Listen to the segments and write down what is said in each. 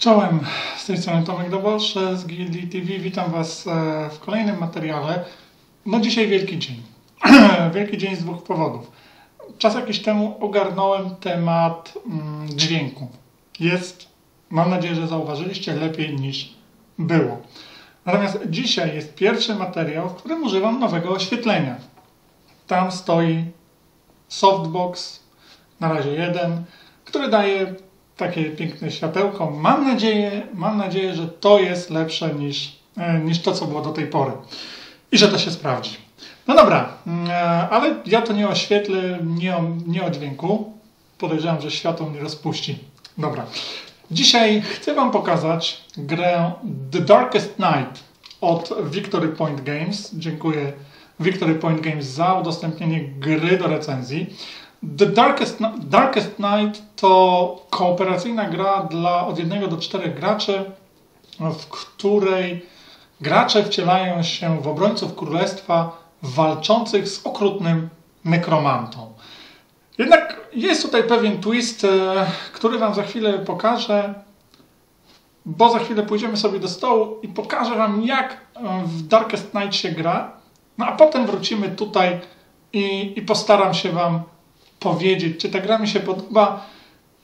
Czołem, z tej strony Tomek Dobosz z Gildii TV. Witam Was e, w kolejnym materiale. No dzisiaj wielki dzień. wielki dzień z dwóch powodów. Czas jakiś temu ogarnąłem temat mm, dźwięku. Jest, mam nadzieję, że zauważyliście, lepiej niż było. Natomiast dzisiaj jest pierwszy materiał, w którym używam nowego oświetlenia. Tam stoi softbox, na razie jeden, który daje takie piękne światełko. Mam nadzieję, mam nadzieję, że to jest lepsze niż, e, niż to, co było do tej pory. I że to się sprawdzi. No dobra, mm, e, ale ja to nie oświetlę, nie o, nie o dźwięku. Podejrzewam, że światło mnie rozpuści. Dobra. Dzisiaj chcę Wam pokazać grę The Darkest Night od Victory Point Games. Dziękuję Victory Point Games za udostępnienie gry do recenzji. The Darkest, Darkest Night to kooperacyjna gra dla od 1 do 4 graczy, w której gracze wcielają się w obrońców królestwa walczących z okrutnym nekromantą. Jednak jest tutaj pewien twist, e, który Wam za chwilę pokażę, bo za chwilę pójdziemy sobie do stołu i pokażę Wam, jak w Darkest Night się gra. No a potem wrócimy tutaj i, i postaram się Wam powiedzieć, czy ta gra mi się podoba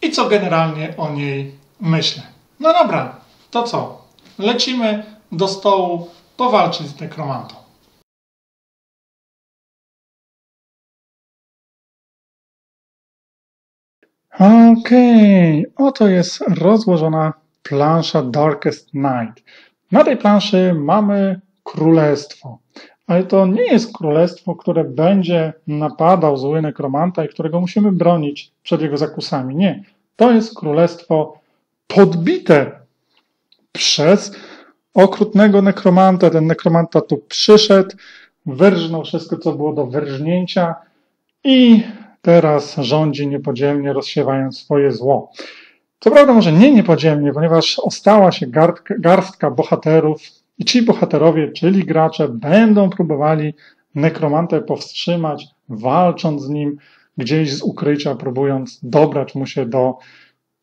i co generalnie o niej myślę. No dobra, to co? Lecimy do stołu powalczyć z nekromantą. Okej, okay. oto jest rozłożona plansza Darkest Night. Na tej planszy mamy królestwo. Ale to nie jest królestwo, które będzie napadał zły nekromanta i którego musimy bronić przed jego zakusami. Nie. To jest królestwo podbite przez okrutnego nekromanta. Ten nekromanta tu przyszedł, wyrżnął wszystko, co było do wyrżnięcia i teraz rządzi niepodzielnie, rozsiewając swoje zło. Co prawda może nie niepodzielnie, ponieważ ostała się garstka bohaterów, i ci bohaterowie, czyli gracze, będą próbowali nekromantę powstrzymać, walcząc z nim gdzieś z ukrycia, próbując dobrać mu się do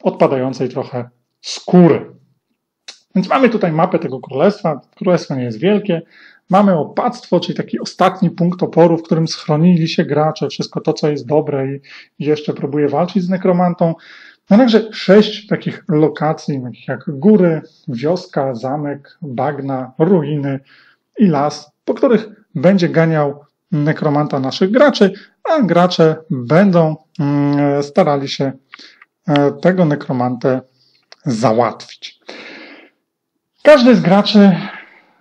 odpadającej trochę skóry. Więc mamy tutaj mapę tego królestwa. Królestwo nie jest wielkie. Mamy opactwo, czyli taki ostatni punkt oporu, w którym schronili się gracze, wszystko to, co jest dobre i jeszcze próbuje walczyć z nekromantą. No także sześć takich lokacji, takich jak góry, wioska, zamek, bagna, ruiny i las, po których będzie ganiał nekromanta naszych graczy, a gracze będą mm, starali się e, tego nekromantę załatwić. Każdy z graczy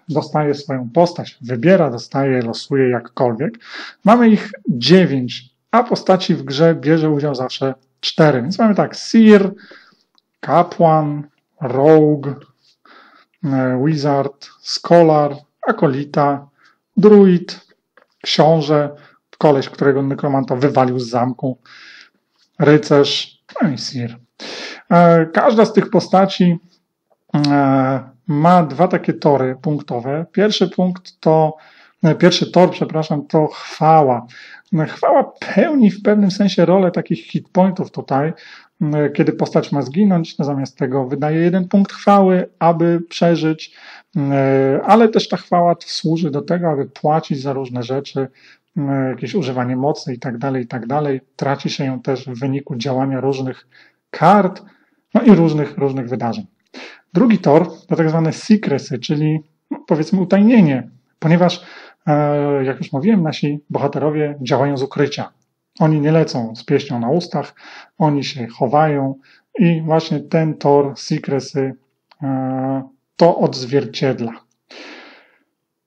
dostaje swoją postać, wybiera, dostaje, losuje jakkolwiek. Mamy ich dziewięć, a postaci w grze bierze udział zawsze cztery. Więc mamy tak Seer, Kapłan, Rogue, e, Wizard, Scholar, Akolita, Druid, Książę, koleś, którego nekromanta wywalił z zamku, Rycerz, no i Seer. E, każda z tych postaci e, ma dwa takie tory punktowe. Pierwszy punkt to, pierwszy tor, przepraszam, to chwała. Chwała pełni w pewnym sensie rolę takich hitpointów tutaj, kiedy postać ma zginąć, no zamiast tego wydaje jeden punkt chwały, aby przeżyć, ale też ta chwała służy do tego, aby płacić za różne rzeczy, jakieś używanie mocy i tak dalej, i tak dalej. Traci się ją też w wyniku działania różnych kart, no i różnych, różnych wydarzeń. Drugi tor to tak zwane secrecy, czyli no, powiedzmy utajnienie, ponieważ E, jak już mówiłem, nasi bohaterowie działają z ukrycia. Oni nie lecą z pieśnią na ustach, oni się chowają i właśnie ten tor secrecy e, to odzwierciedla.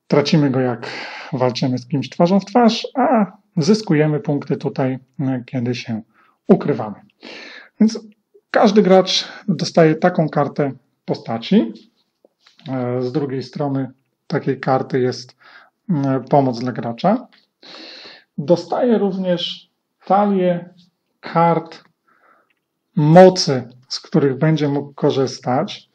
Tracimy go, jak walczymy z kimś twarzą w twarz, a zyskujemy punkty tutaj, e, kiedy się ukrywamy. Więc każdy gracz dostaje taką kartę postaci. Z drugiej strony takiej karty jest E, pomoc dla gracza. Dostaje również talię kart mocy, z których będzie mógł korzystać.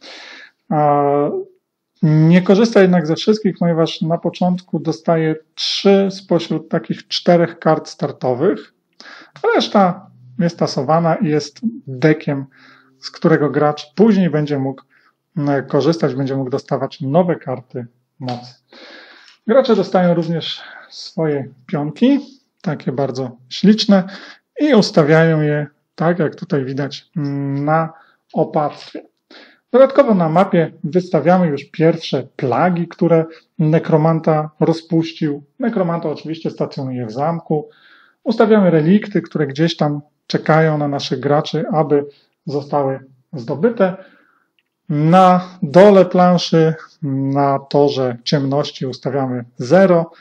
Nie korzysta jednak ze wszystkich, ponieważ na początku dostaje trzy spośród takich czterech kart startowych. Reszta jest tasowana i jest dekiem, z którego gracz później będzie mógł korzystać, będzie mógł dostawać nowe karty mocy. Gracze dostają również swoje pionki, takie bardzo śliczne i ustawiają je tak, jak tutaj widać na opactwie. Dodatkowo na mapie wystawiamy już pierwsze plagi, które nekromanta rozpuścił. Nekromanta oczywiście stacjonuje w zamku. Ustawiamy relikty, które gdzieś tam czekają na naszych graczy, aby zostały zdobyte. Na dole planszy, na torze ciemności ustawiamy 0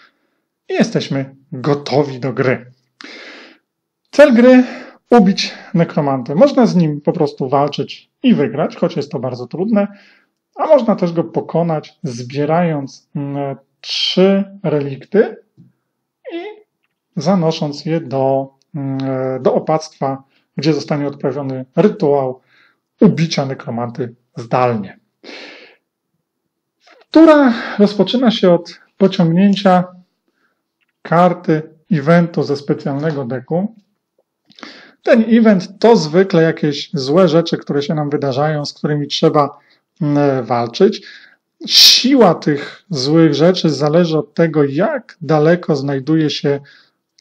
i jesteśmy gotowi do gry. Cel gry ubić nekromantę. Można z nim po prostu walczyć i wygrać, choć jest to bardzo trudne, a można też go pokonać zbierając mm, trzy relikty i zanosząc je do, mm, do opactwa, gdzie zostanie odprawiony rytuał ubicia nekromanty zdalnie. Która rozpoczyna się od pociągnięcia karty eventu ze specjalnego deku. Ten event to zwykle jakieś złe rzeczy, które się nam wydarzają, z którymi trzeba mm, walczyć. Siła tych złych rzeczy zależy od tego, jak daleko znajduje się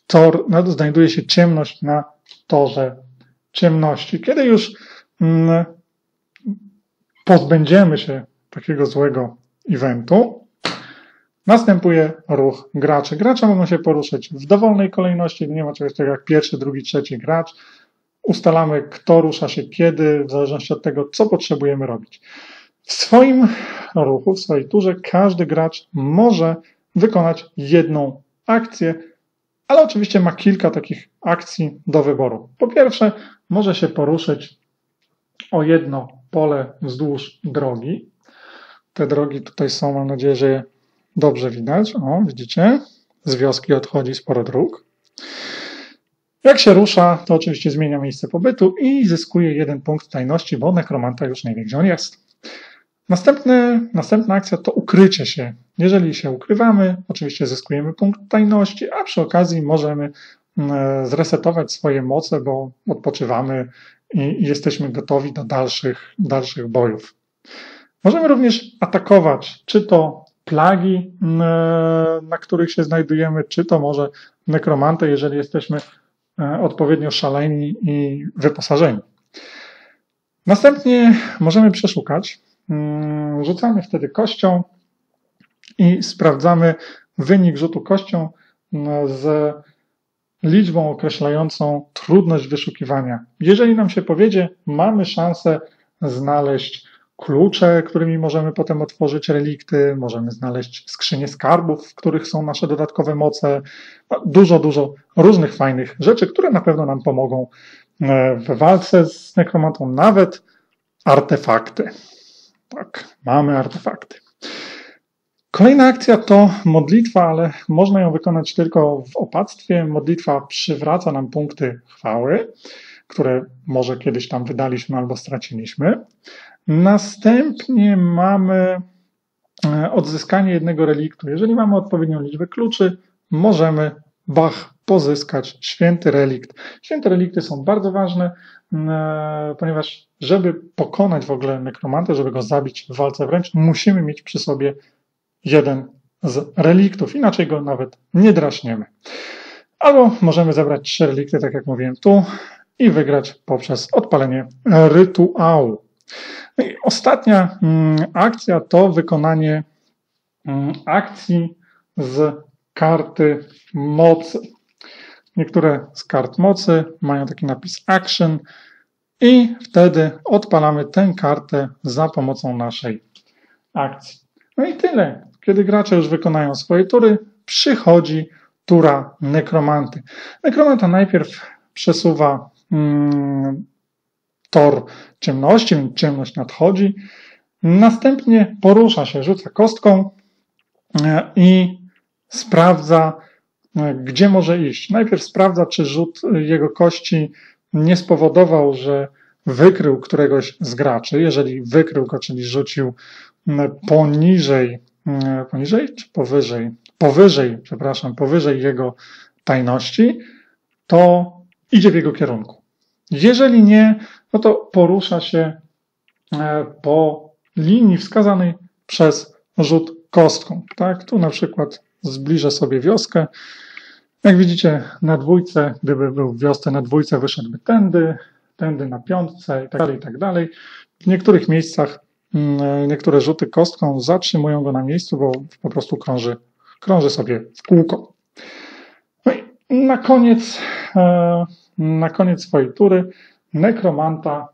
tor, znajduje się ciemność na torze ciemności. Kiedy już pozbędziemy się takiego złego eventu, następuje ruch graczy. Gracze mogą się poruszać w dowolnej kolejności, nie ma czegoś takiego jak pierwszy, drugi, trzeci gracz. Ustalamy, kto rusza się kiedy, w zależności od tego, co potrzebujemy robić. W swoim ruchu, w swojej turze, każdy gracz może wykonać jedną akcję, ale oczywiście ma kilka takich akcji do wyboru. Po pierwsze, może się poruszyć o jedno pole wzdłuż drogi. Te drogi tutaj są, mam nadzieję, że je dobrze widać. O, widzicie? Z wioski odchodzi sporo dróg. Jak się rusza, to oczywiście zmienia miejsce pobytu i zyskuje jeden punkt tajności, bo nekromanta już nie wie, gdzie on jest. Następny, następna akcja to ukrycie się. Jeżeli się ukrywamy, oczywiście zyskujemy punkt tajności, a przy okazji możemy mm, zresetować swoje moce, bo odpoczywamy i jesteśmy gotowi do dalszych, dalszych bojów. Możemy również atakować, czy to plagi, na których się znajdujemy, czy to może nekromantę, jeżeli jesteśmy e, odpowiednio szaleni i wyposażeni. Następnie możemy przeszukać. Rzucamy wtedy kością i sprawdzamy wynik rzutu kością z liczbą określającą trudność wyszukiwania. Jeżeli nam się powiedzie, mamy szansę znaleźć klucze, którymi możemy potem otworzyć relikty, możemy znaleźć skrzynie skarbów, w których są nasze dodatkowe moce, dużo, dużo różnych fajnych rzeczy, które na pewno nam pomogą e, w walce z nekromantą, nawet artefakty. Tak, mamy artefakty. Kolejna akcja to modlitwa, ale można ją wykonać tylko w opactwie. Modlitwa przywraca nam punkty chwały, które może kiedyś tam wydaliśmy albo straciliśmy. Następnie mamy e, odzyskanie jednego reliktu. Jeżeli mamy odpowiednią liczbę kluczy, możemy Bach pozyskać święty relikt. Święte relikty są bardzo ważne, e, ponieważ żeby pokonać w ogóle nekromantę, żeby go zabić w walce wręcz, musimy mieć przy sobie jeden z reliktów, inaczej go nawet nie draśniemy. Albo możemy zebrać trzy relikty, tak jak mówiłem tu, i wygrać poprzez odpalenie rytuału. No i ostatnia mm, akcja to wykonanie mm, akcji z karty mocy. Niektóre z kart mocy mają taki napis Action i wtedy odpalamy tę kartę za pomocą naszej akcji. No i tyle. Kiedy gracze już wykonają swoje tury, przychodzi tura nekromanty. Nekromanta najpierw przesuwa mm, tor ciemności, więc ciemność nadchodzi. Następnie porusza się, rzuca kostką e, i sprawdza, e, gdzie może iść. Najpierw sprawdza, czy rzut jego kości nie spowodował, że wykrył któregoś z graczy. Jeżeli wykrył go, czyli rzucił poniżej, poniżej czy powyżej? Powyżej, przepraszam, powyżej jego tajności, to idzie w jego kierunku. Jeżeli nie, no to porusza się e, po linii wskazanej przez rzut kostką. Tak? Tu na przykład zbliżę sobie wioskę. Jak widzicie na dwójce, gdyby był w wiosce na dwójce, wyszedłby tędy, tędy na piątce i tak dalej, i tak dalej. W niektórych miejscach niektóre rzuty kostką zatrzymują go na miejscu, bo po prostu krąży, krąży sobie w kółko. No i na koniec, e, na koniec swojej tury nekromanta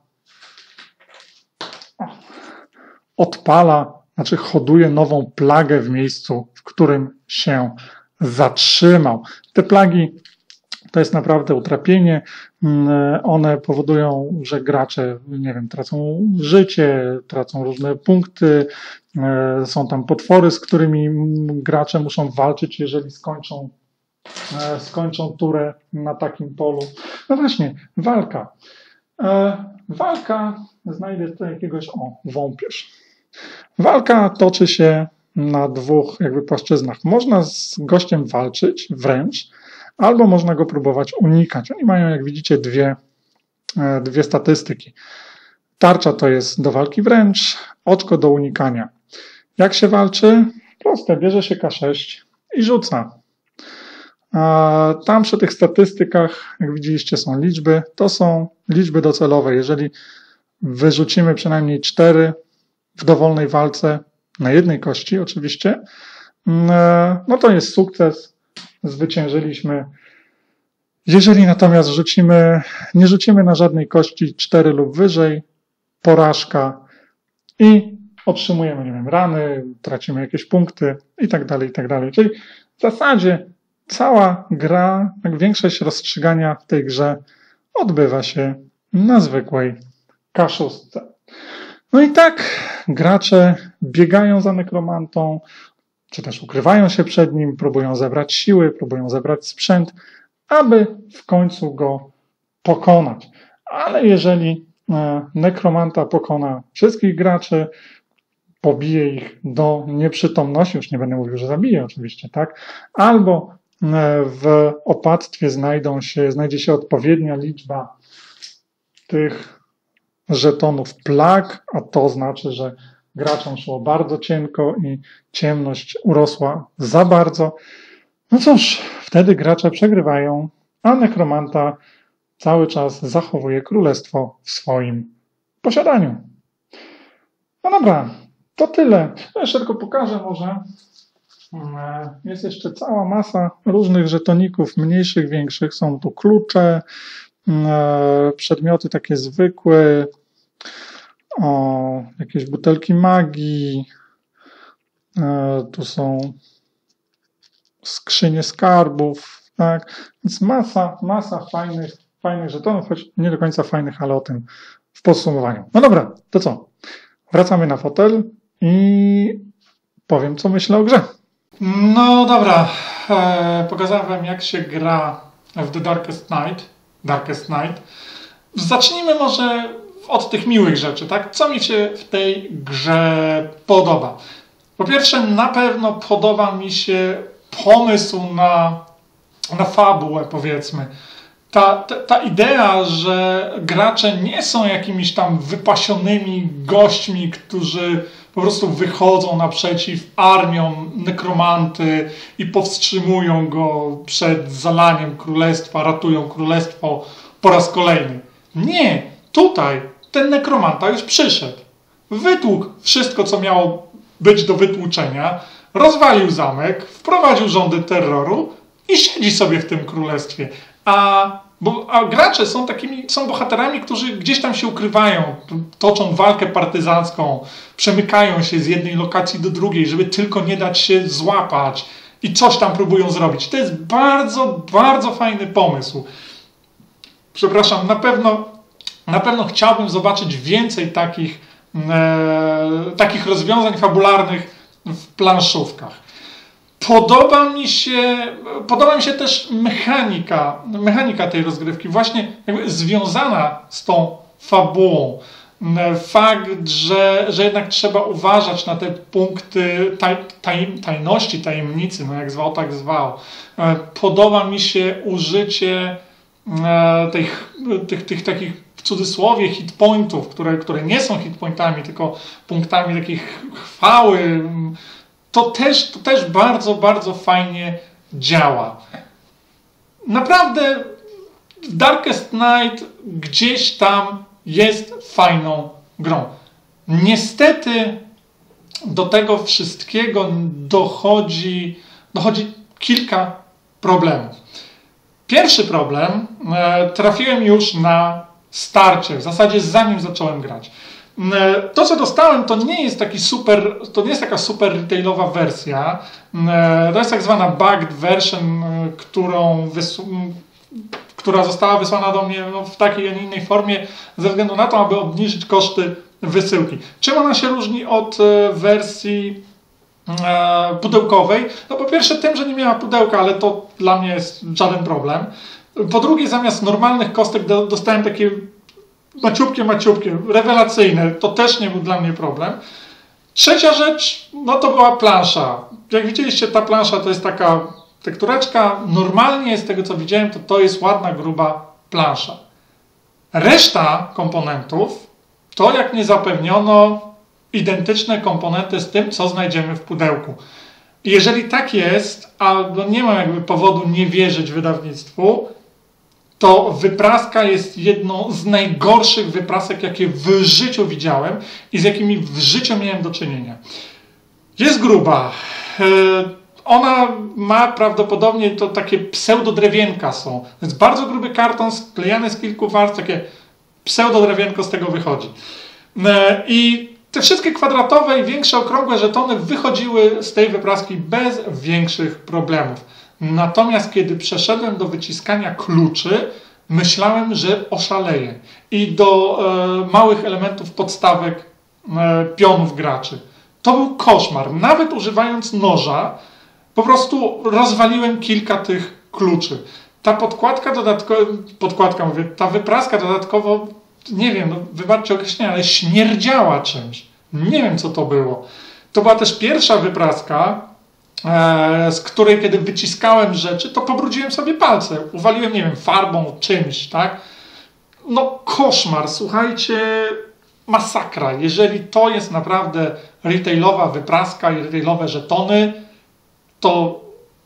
odpala, znaczy hoduje nową plagę w miejscu, w którym się zatrzymał. Te plagi to jest naprawdę utrapienie. Mm, one powodują, że gracze, nie wiem, tracą życie, tracą różne punkty. E, są tam potwory, z którymi gracze muszą walczyć, jeżeli skończą, e, skończą turę na takim polu. No właśnie, walka. E, walka, znajdę tutaj jakiegoś, o, wąpierz. Walka toczy się na dwóch jakby płaszczyznach. Można z gościem walczyć wręcz, albo można go próbować unikać. Oni mają, jak widzicie, dwie, e, dwie statystyki. Tarcza to jest do walki wręcz, oczko do unikania. Jak się walczy? Proste, bierze się K6 i rzuca. Tam przy tych statystykach, jak widzieliście, są liczby. To są liczby docelowe. Jeżeli wyrzucimy przynajmniej 4 w dowolnej walce, na jednej kości oczywiście, mm, e, no to jest sukces, zwyciężyliśmy. Jeżeli natomiast rzucimy, nie rzucimy na żadnej kości 4 lub wyżej, porażka i otrzymujemy, nie wiem, rany, tracimy jakieś punkty i tak dalej, i tak dalej. Czyli w zasadzie cała gra, większość rozstrzygania w tej grze odbywa się na zwykłej kaszustce. No i tak gracze biegają za nekromantą, czy też ukrywają się przed nim, próbują zebrać siły, próbują zebrać sprzęt, aby w końcu go pokonać. Ale jeżeli e, nekromanta pokona wszystkich graczy, pobije ich do nieprzytomności, już nie będę mówił, że zabije oczywiście, tak? Albo e, w opactwie znajdą się, znajdzie się odpowiednia liczba tych żetonów plag, a to znaczy, że graczom szło bardzo cienko i ciemność urosła za bardzo. No cóż, wtedy gracze przegrywają, a nekromanta cały czas zachowuje królestwo w swoim posiadaniu. No dobra, to tyle. No jeszcze tylko pokażę może. Mm, jest jeszcze cała masa różnych żetoników, mniejszych, większych. Są tu klucze, mm, przedmioty takie zwykłe, o, jakieś butelki magii, e, tu są skrzynie skarbów, tak, więc masa, masa fajnych, fajnych żetonów, choć nie do końca fajnych, ale o tym w podsumowaniu. No dobra, to co? Wracamy na fotel i powiem, co myślę o grze. No dobra, e, pokazałem wam, jak się gra w The Darkest Night. Darkest Night. Zacznijmy może od tych miłych rzeczy, tak? Co mi się w tej grze podoba? Po pierwsze, na pewno podoba mi się pomysł na, na fabułę, powiedzmy. Ta, ta, ta, idea, że gracze nie są jakimiś tam wypasionymi gośćmi, którzy po prostu wychodzą naprzeciw armiom nekromanty i powstrzymują go przed zalaniem królestwa, ratują królestwo po raz kolejny. Nie, tutaj ten nekromanta już przyszedł. Wytłukł wszystko, co miało być do wytłuczenia, rozwalił zamek, wprowadził rządy terroru i siedzi sobie w tym królestwie. A, bo, a gracze są takimi, są bohaterami, którzy gdzieś tam się ukrywają, toczą walkę partyzancką, przemykają się z jednej lokacji do drugiej, żeby tylko nie dać się złapać i coś tam próbują zrobić. To jest bardzo, bardzo fajny pomysł. Przepraszam, na pewno na pewno chciałbym zobaczyć więcej takich, e, takich rozwiązań fabularnych w planszówkach. Podoba mi się, podoba mi się też mechanika, mechanika tej rozgrywki, właśnie związana z tą fabułą. Fakt, że, że jednak trzeba uważać na te punkty taj, taj, tajności, tajemnicy, no jak zwał, tak zwał. E, podoba mi się użycie e, tych, tych, tych takich cudzysłowie hitpointów, które, które nie są hitpointami, tylko punktami takich chwały, to też, to też bardzo, bardzo fajnie działa. Naprawdę Darkest Night gdzieś tam jest fajną grą. Niestety do tego wszystkiego dochodzi, dochodzi kilka problemów. Pierwszy problem e, trafiłem już na starcie, w zasadzie zanim zacząłem grać. E, to, co dostałem, to nie jest taki super, to nie jest taka super retailowa wersja. E, to jest tak zwana bugged version, którą która została wysłana do mnie no, w takiej, a nie innej formie ze względu na to, aby obniżyć koszty wysyłki. Czym ona się różni od wersji E, pudełkowej. No po pierwsze tym, że nie miała pudełka, ale to dla mnie jest żaden problem. Po drugie, zamiast normalnych kostek dostałem takie maciupkie, maciupkie, rewelacyjne. To też nie był dla mnie problem. Trzecia rzecz, no to była plansza. Jak widzieliście, ta plansza to jest taka tektureczka. Normalnie z tego, co widziałem, to to jest ładna, gruba plansza. Reszta komponentów, to jak nie zapewniono, identyczne komponenty z tym, co znajdziemy w pudełku. Jeżeli tak jest, a no nie mam jakby powodu nie wierzyć wydawnictwu, to wypraska jest jedną z najgorszych wyprasek, jakie w życiu widziałem i z jakimi w życiu miałem do czynienia. Jest gruba. E, ona ma prawdopodobnie to takie pseudodrewienka są. Jest bardzo gruby karton sklejany z kilku warstw, takie pseudodrewienko z tego wychodzi. E, I te wszystkie kwadratowe i większe okrągłe żetony wychodziły z tej wypraski bez większych problemów. Natomiast kiedy przeszedłem do wyciskania kluczy, myślałem, że oszaleję. I do e, małych elementów podstawek e, pionów graczy. To był koszmar. Nawet używając noża, po prostu rozwaliłem kilka tych kluczy. Ta podkładka dodatkowo, podkładka mówię, ta wypraska dodatkowo nie wiem, no, wybaczcie określenie, ale śmierdziała czymś. Nie wiem, co to było. To była też pierwsza wypraska, z której kiedy wyciskałem rzeczy, to pobrudziłem sobie palce. Uwaliłem, nie wiem, farbą, czymś, tak? No koszmar, słuchajcie, masakra. Jeżeli to jest naprawdę retailowa wypraska i retailowe żetony, to,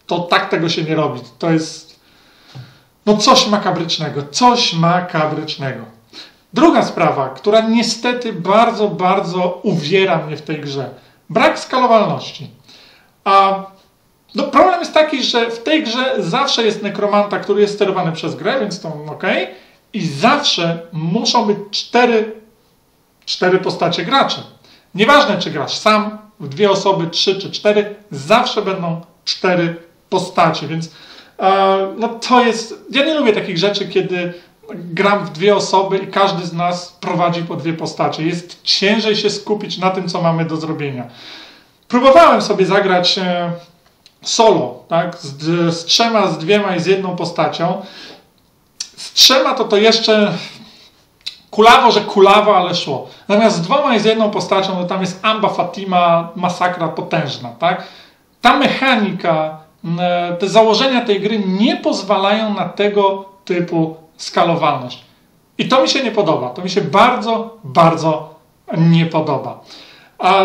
to tak tego się nie robi. To jest no coś makabrycznego, coś makabrycznego. Druga sprawa, która niestety bardzo, bardzo uwiera mnie w tej grze. Brak skalowalności. A no problem jest taki, że w tej grze zawsze jest nekromanta, który jest sterowany przez grę, więc to ok. I zawsze muszą być cztery, cztery postacie graczy. Nieważne, czy grasz sam, w dwie osoby, trzy czy cztery, zawsze będą cztery postacie, więc e, no to jest. Ja nie lubię takich rzeczy, kiedy gram w dwie osoby i każdy z nas prowadzi po dwie postacie. Jest ciężej się skupić na tym, co mamy do zrobienia. Próbowałem sobie zagrać e, solo, tak? Z, z trzema, z dwiema i z jedną postacią. Z trzema to to jeszcze kulawo, że kulawo, ale szło. Natomiast z dwoma i z jedną postacią, to tam jest Amba Fatima, masakra potężna, tak? Ta mechanika, te założenia tej gry nie pozwalają na tego typu skalowalność. I to mi się nie podoba. To mi się bardzo, bardzo nie podoba. A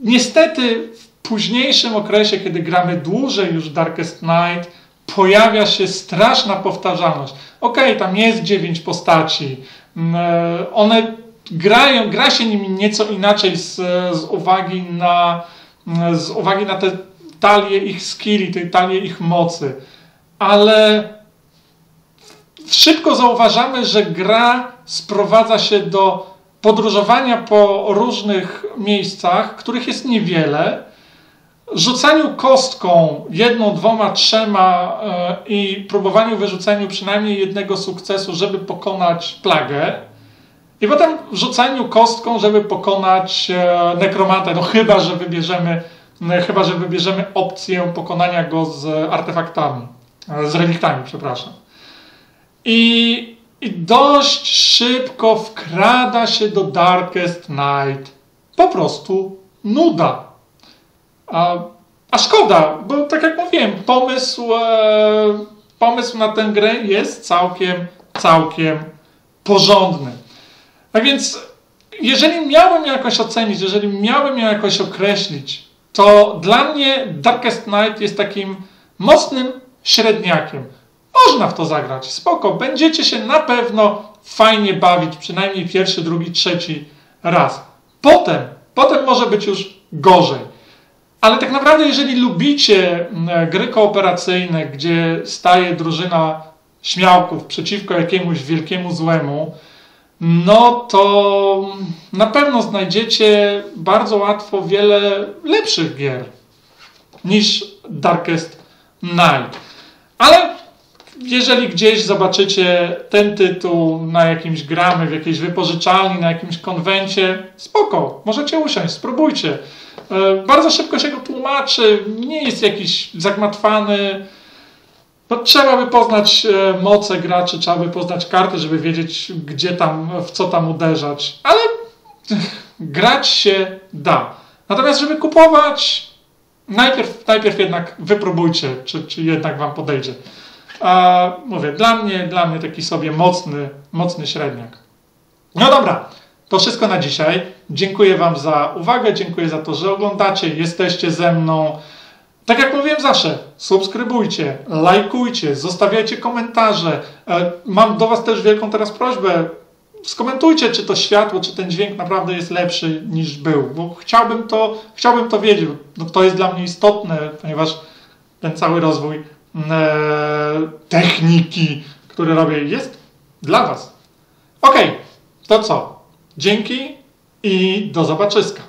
niestety w późniejszym okresie, kiedy gramy dłużej już Darkest Night, pojawia się straszna powtarzalność. Ok, tam jest dziewięć postaci. Mm, e, one grają, gra się nimi nieco inaczej z, z uwagi na z uwagi na te talie ich skilli, te talie ich mocy. Ale szybko zauważamy, że gra sprowadza się do podróżowania po różnych miejscach, których jest niewiele, rzucaniu kostką jedną, dwoma, trzema yy, i próbowaniu wyrzuceniu przynajmniej jednego sukcesu, żeby pokonać plagę. I potem rzucaniu kostką, żeby pokonać e, nekromantę, no chyba, że wybierzemy, no, chyba, że wybierzemy opcję pokonania go z artefaktami, e, z reliktami, przepraszam. I, I dość szybko wkrada się do Darkest Night po prostu nuda. A, a szkoda, bo tak jak mówiłem, pomysł, e, pomysł na tę grę jest całkiem, całkiem porządny. Tak więc, jeżeli miałbym jakoś ocenić, jeżeli miałbym ją jakoś określić, to dla mnie Darkest Night jest takim mocnym średniakiem. Można w to zagrać, spoko, będziecie się na pewno fajnie bawić, przynajmniej pierwszy, drugi, trzeci raz. Potem, potem może być już gorzej. Ale tak naprawdę, jeżeli lubicie mm, gry kooperacyjne, gdzie staje drużyna śmiałków przeciwko jakiemuś wielkiemu złemu, no to na pewno znajdziecie bardzo łatwo wiele lepszych gier niż Darkest Night. Ale jeżeli gdzieś zobaczycie ten tytuł na jakimś gramy, w jakiejś wypożyczalni, na jakimś konwencie, spoko, możecie usiąść, spróbujcie. E, bardzo szybko się go tłumaczy, nie jest jakiś zagmatwany. No, trzeba by poznać e, moce graczy, trzeba by poznać karty, żeby wiedzieć, gdzie tam, w co tam uderzać. Ale grać się da. Natomiast, żeby kupować, najpierw, najpierw jednak wypróbujcie, czy, czy jednak wam podejdzie. A mówię, dla mnie, dla mnie taki sobie mocny, mocny średniak. No dobra, to wszystko na dzisiaj. Dziękuję Wam za uwagę, dziękuję za to, że oglądacie, jesteście ze mną. Tak jak mówiłem zawsze, subskrybujcie, lajkujcie, zostawiajcie komentarze. E, mam do Was też wielką teraz prośbę. Skomentujcie, czy to światło, czy ten dźwięk naprawdę jest lepszy niż był, bo chciałbym to, chciałbym to wiedzieć. No, to jest dla mnie istotne, ponieważ ten cały rozwój techniki, który robię, jest dla Was. Ok, to co? Dzięki i do zobaczyska.